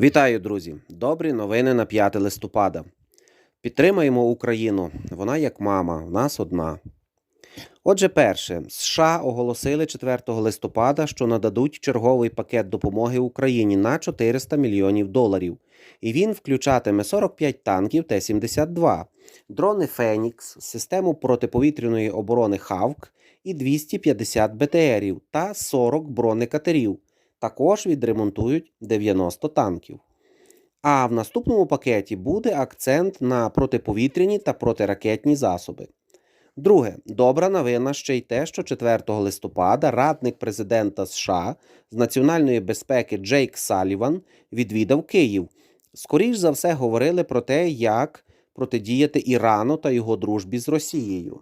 Вітаю, друзі! Добрі новини на 5 листопада. Підтримаємо Україну. Вона як мама, в нас одна. Отже, перше, США оголосили 4 листопада, що нададуть черговий пакет допомоги Україні на 400 мільйонів доларів. І він включатиме 45 танків Т-72, дрони Фенікс, систему протиповітряної оборони Хавк і 250 БТРів та 40 бронекатерів. Також відремонтують 90 танків. А в наступному пакеті буде акцент на протиповітряні та протиракетні засоби. Друге, добра новина ще й те, що 4 листопада радник президента США з національної безпеки Джейк Саліван відвідав Київ. Скоріш за все говорили про те, як протидіяти Ірану та його дружбі з Росією.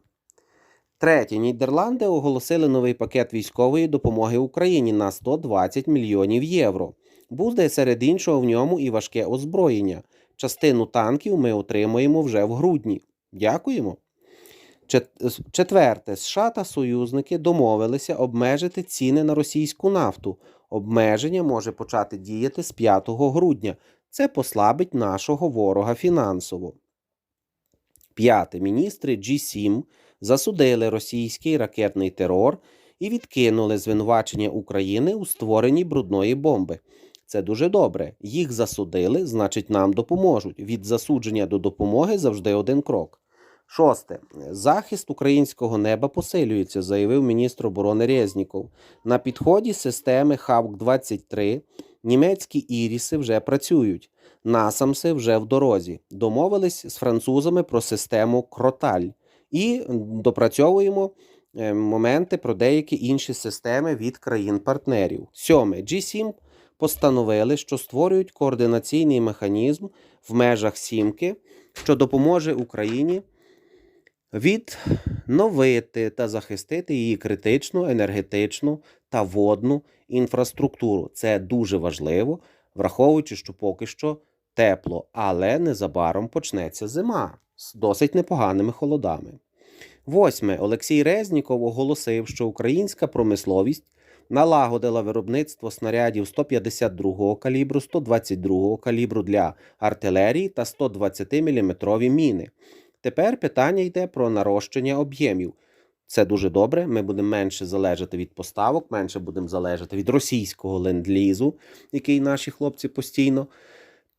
Третє, Нідерланди оголосили новий пакет військової допомоги Україні на 120 мільйонів євро. Буде серед іншого в ньому і важке озброєння. Частину танків ми отримаємо вже в грудні. Дякуємо. Четверте, США та союзники домовилися обмежити ціни на російську нафту. Обмеження може почати діяти з 5 грудня. Це послабить нашого ворога фінансово. П'яте. Міністри G7 засудили російський ракетний терор і відкинули звинувачення України у створенні брудної бомби. Це дуже добре. Їх засудили, значить, нам допоможуть. Від засудження до допомоги завжди один крок. Шосте. Захист українського неба посилюється, заявив міністр оборони Резніков. На підході системи Хавк-23 німецькі іріси вже працюють. Насамси вже в дорозі. Домовились з французами про систему Кроталь і допрацьовуємо е, моменти про деякі інші системи від країн-партнерів. Сьоме. G7 постановили, що створюють координаційний механізм в межах сімки, що допоможе Україні відновити та захистити її критичну енергетичну та водну інфраструктуру. Це дуже важливо, враховуючи, що поки що тепло, але незабаром почнеться зима з досить непоганими холодами. Восьме. Олексій Резніков оголосив, що українська промисловість налагодила виробництво снарядів 152-го калібру, 122-го калібру для артилерії та 120-мм міни. Тепер питання йде про нарощення об'ємів. Це дуже добре. Ми будемо менше залежати від поставок, менше будемо залежати від російського ленд-лізу, який наші хлопці постійно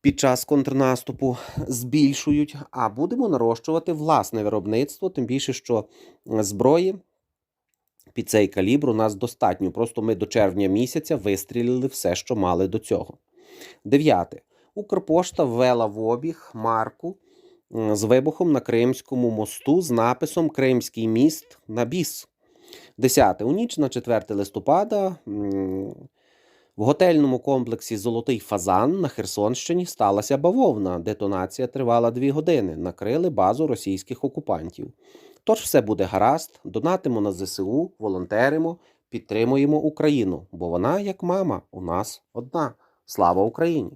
під час контрнаступу збільшують, а будемо нарощувати власне виробництво, тим більше, що зброї під цей калібр у нас достатньо. Просто ми до червня місяця вистрілили все, що мали до цього. Дев'яте. Укрпошта ввела в обіг марку з вибухом на Кримському мосту з написом Кримський міст на біс. Десяте. У ніч на 4 листопада в готельному комплексі Золотий Фазан на Херсонщині сталася бавовна. Детонація тривала дві години. Накрили базу російських окупантів. Тож все буде гаразд, донатимо на ЗСУ, волонтеримо, підтримуємо Україну, бо вона, як мама, у нас одна. Слава Україні!